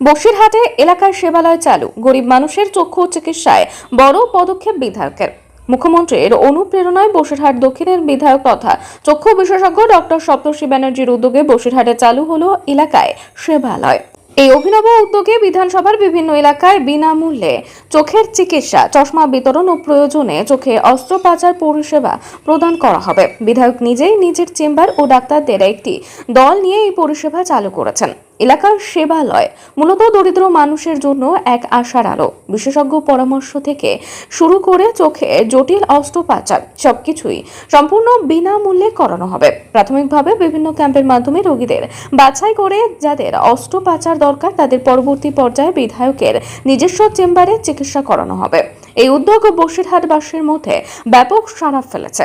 বসিরহাটে এলাকার সেবালয় চালু। গরিব মানুষের চক্ষু চিকিৎসায় বড় পদক্ষেপ বিধায়কের। মুখ্যমন্ত্রীর অনুপ্রেরণায় বসিরহাট দক্ষিণের বিধায়ক তথা চক্ষু বিশেষজ্ঞ ডক্টর সপ্তর্ষি ব্যানার্জির উদ্যোগে বসিরহাটে চালু হলো এলাকায় সেবালয়। এই অভিনব উদ্যোগে বিধানসভার বিভিন্ন এলাকায় বিনামূল্যে চোখের চিকিৎসা, চশমা বিতরণ ও প্রয়োজনে চোখে অস্ত্রোপচার পরিষেবা প্রদান করা হবে। বিধায়ক নিজেই নিজের চেম্বার ও ডাক্তারদের একটি দল নিয়ে এই পরিষেবা চালু করেছেন। এলাকার সেবালয় মূলত দরিদ্র মানুষের জন্য এক আশার আলো। বিশেষজ্ঞ পরামর্শ থেকে শুরু করে চোখে জটিল অস্ত্রোপচার সবকিছুই সম্পূর্ণ বিনামূল্যে করানো হবে। প্রাথমিকভাবে বিভিন্ন ক্যাম্পের মাধ্যমে রোগীদের বাছাই করে যাদের অস্ত্রোপচার দরকার তাদের পরবর্তী পর্যায়ে বিধায়কের নিজস্ব চেম্বারে চিকিৎসা করানো হবে। এই উদ্যোগ বসিরহাটবাসীর মধ্যে ব্যাপক সাড়া ফেলেছে।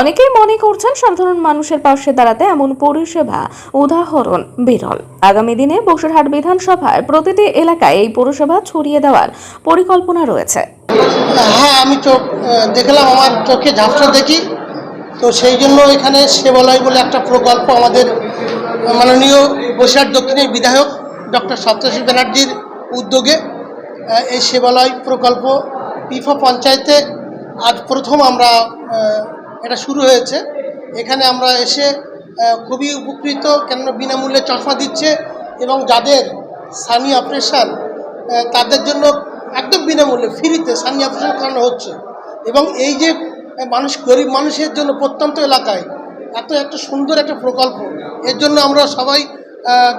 অনেকেই মনে করছেন সাধারণ মানুষের পাশে দাঁড়াতে এমন পরিষেবা উদাহরণ বিরল। আগামী দিনে বসুরহাট বিধানসভার প্রতিটি এলাকায় এই পরিষেবা ছড়িয়ে দেওয়ার পরিকল্পনা রয়েছে। হ্যাঁ আমি চোখ দেখলাম, আমার চোখে ঝাপসা দেখি। তো সেই জন্য এখানে সেবালয় বলে একটা প্রকল্প আমাদের মাননীয় বসিরহাট দক্ষিণের বিধায়ক ডক্টর সপ্তর্ষি ব্যানার্জির উদ্যোগে এই সেবালয় প্রকল্প পিফা পঞ্চায়েতে আজ প্রথম আমরা এটা শুরু হয়েছে। এখানে আমরা এসে খুবই উপকৃত, কেননা বিনামূল্যে চশমা দিচ্ছে এবং যাদের সানি অপারেশান তাদের জন্য একদম বিনামূল্যে, ফ্রিতে সানি অপারেশন করানো হচ্ছে। এবং এই যে মানুষ, গরিব মানুষের জন্য প্রত্যন্ত এলাকায় এত একটা সুন্দর একটা প্রকল্প, এর জন্য আমরা সবাই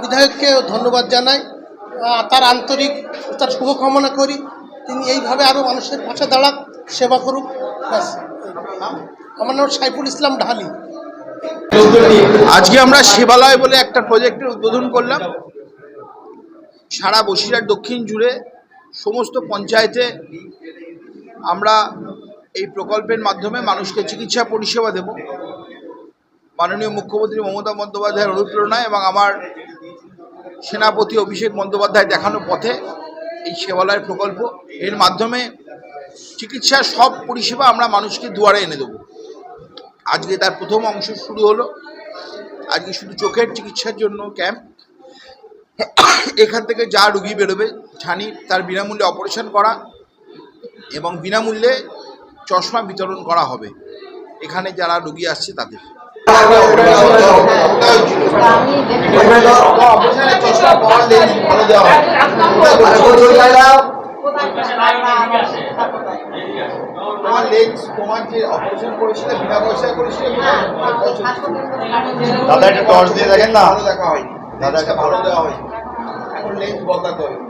বিধায়ককে ধন্যবাদ জানাই। তার আন্তরিক, তার শুভকামনা করি। তিনি এইভাবে আরও মানুষের পাশে দাঁড়াক, সেবা করুক, ব্যাস। আমার নাম সাইফুল ইসলাম ঢালি। আজকে আমরা সেবালয় বলে একটা প্রজেক্টের উদ্বোধন করলাম। সারা বসিরহাট দক্ষিণ জুড়ে সমস্ত পঞ্চায়েতে আমরা এই প্রকল্পের মাধ্যমে মানুষকে চিকিৎসা পরিষেবা দেব। মাননীয় মুখ্যমন্ত্রী মমতা বন্দ্যোপাধ্যায়ের অনুপ্রেরণায় এবং আমার সেনাপতি অভিষেক বন্দ্যোপাধ্যায় দেখানো পথে এই সেবালয় প্রকল্প এর মাধ্যমে চিকিৎসার সব পরিষেবা আমরা মানুষকে দুয়ারে এনে দেবো। আজকে তার প্রথম অংশ শুরু হলো। আজকে শুধু চোখের চিকিৎসার জন্য ক্যাম্প। এখান থেকে যা রুগী বেরোবে ছানি তার বিনামূল্যে অপারেশন করা এবং বিনামূল্যে চশমা বিতরণ করা হবে। এখানে যারা রুগী আসছে তাদের। তোমার তোমার যে অপারেশন দাদা একটা টর্চ দিয়ে দেখেন না দাদা একটা ভালো দেওয়া হয় এখন লেন্স বদলাতে হবে